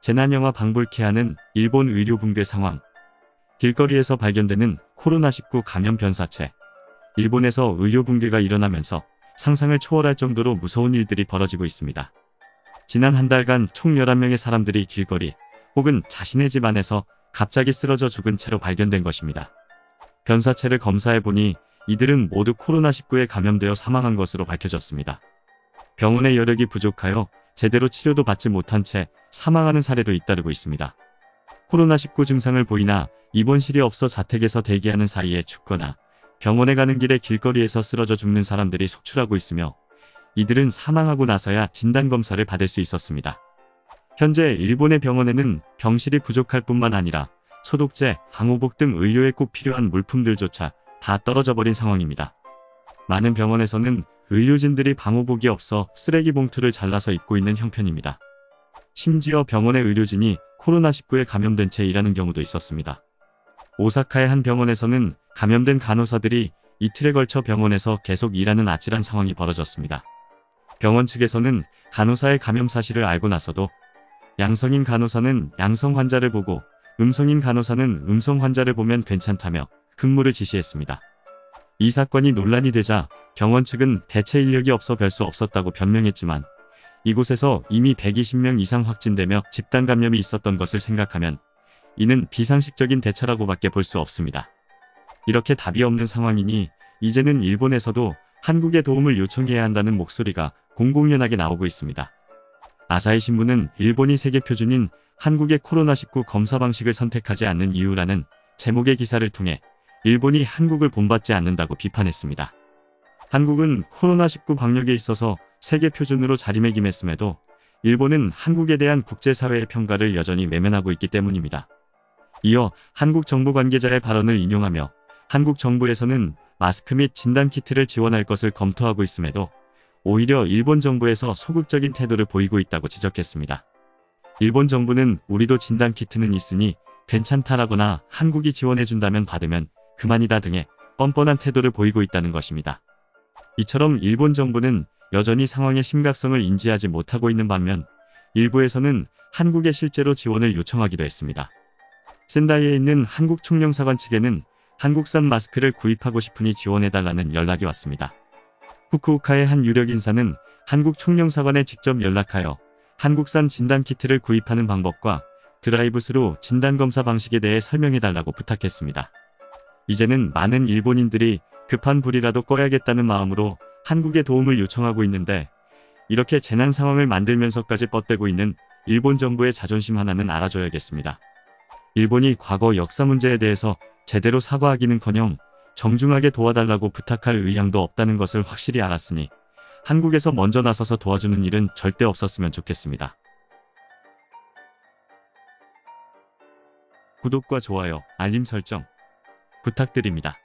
재난영화 방불케 하는 일본 의료 붕괴 상황. 길거리에서 발견되는 코로나19 감염 변사체. 일본에서 의료 붕괴가 일어나면서 상상을 초월할 정도로 무서운 일들이 벌어지고 있습니다. 지난 한 달간 총 11명의 사람들이 길거리 혹은 자신의 집 안에서 갑자기 쓰러져 죽은 채로 발견된 것입니다. 변사체를 검사해보니 이들은 모두 코로나19에 감염되어 사망한 것으로 밝혀졌습니다. 병원의 여력이 부족하여 제대로 치료도 받지 못한 채 사망하는 사례도 잇따르고 있습니다. 코로나19 증상을 보이나 입원실이 없어 자택에서 대기하는 사이에 죽거나 병원에 가는 길에 길거리에서 쓰러져 죽는 사람들이 속출하고 있으며 이들은 사망하고 나서야 진단검사를 받을 수 있었습니다. 현재 일본의 병원에는 병실이 부족할 뿐만 아니라 소독제, 방호복 등 의료에 꼭 필요한 물품들조차 다 떨어져 버린 상황입니다. 많은 병원에서는 의료진들이 방호복이 없어 쓰레기 봉투를 잘라서 입고 있는 형편입니다. 심지어 병원의 의료진이 코로나19에 감염된 채 일하는 경우도 있었습니다. 오사카의 한 병원에서는 감염된 간호사들이 이틀에 걸쳐 병원에서 계속 일하는 아찔한 상황이 벌어졌습니다. 병원 측에서는 간호사의 감염 사실을 알고 나서도 양성인 간호사는 양성 환자를 보고 음성인 간호사는 음성 환자를 보면 괜찮다며 근무를 지시했습니다. 이 사건이 논란이 되자 병원 측은 대체 인력이 없어 별 수 없었다고 변명했지만 이곳에서 이미 120명 이상 확진되며 집단 감염이 있었던 것을 생각하면 이는 비상식적인 대처라고밖에 볼 수 없습니다. 이렇게 답이 없는 상황이니 이제는 일본에서도 한국의 도움을 요청해야 한다는 목소리가 공공연하게 나오고 있습니다. 아사히 신문은 일본이 세계 표준인 한국의 코로나19 검사 방식을 선택하지 않는 이유라는 제목의 기사를 통해 일본이 한국을 본받지 않는다고 비판했습니다. 한국은 코로나19 방역에 있어서 세계 표준으로 자리매김했음에도 일본은 한국에 대한 국제사회의 평가를 여전히 외면하고 있기 때문입니다. 이어 한국 정부 관계자의 발언을 인용하며 한국 정부에서는 마스크 및 진단키트를 지원할 것을 검토하고 있음에도 오히려 일본 정부에서 소극적인 태도를 보이고 있다고 지적했습니다. 일본 정부는 우리도 진단키트는 있으니 괜찮다라거나 한국이 지원해준다면 받으면 그만이다 등의 뻔뻔한 태도를 보이고 있다는 것입니다. 이처럼 일본 정부는 여전히 상황의 심각성을 인지하지 못하고 있는 반면 일부에서는 한국에 실제로 지원을 요청하기도 했습니다. 센다이에 있는 한국 총영사관 측에는 한국산 마스크를 구입하고 싶으니 지원해달라는 연락이 왔습니다. 후쿠오카의 한 유력 인사는 한국 총영사관에 직접 연락하여 한국산 진단키트를 구입하는 방법과 드라이브스루 진단검사 방식에 대해 설명해달라고 부탁했습니다. 이제는 많은 일본인들이 급한 불이라도 꺼야겠다는 마음으로 한국의 도움을 요청하고 있는데 이렇게 재난 상황을 만들면서까지 뻗대고 있는 일본 정부의 자존심 하나는 알아줘야겠습니다. 일본이 과거 역사 문제에 대해서 제대로 사과하기는커녕 정중하게 도와달라고 부탁할 의향도 없다는 것을 확실히 알았으니 한국에서 먼저 나서서 도와주는 일은 절대 없었으면 좋겠습니다. 구독과 좋아요, 알림 설정 부탁드립니다.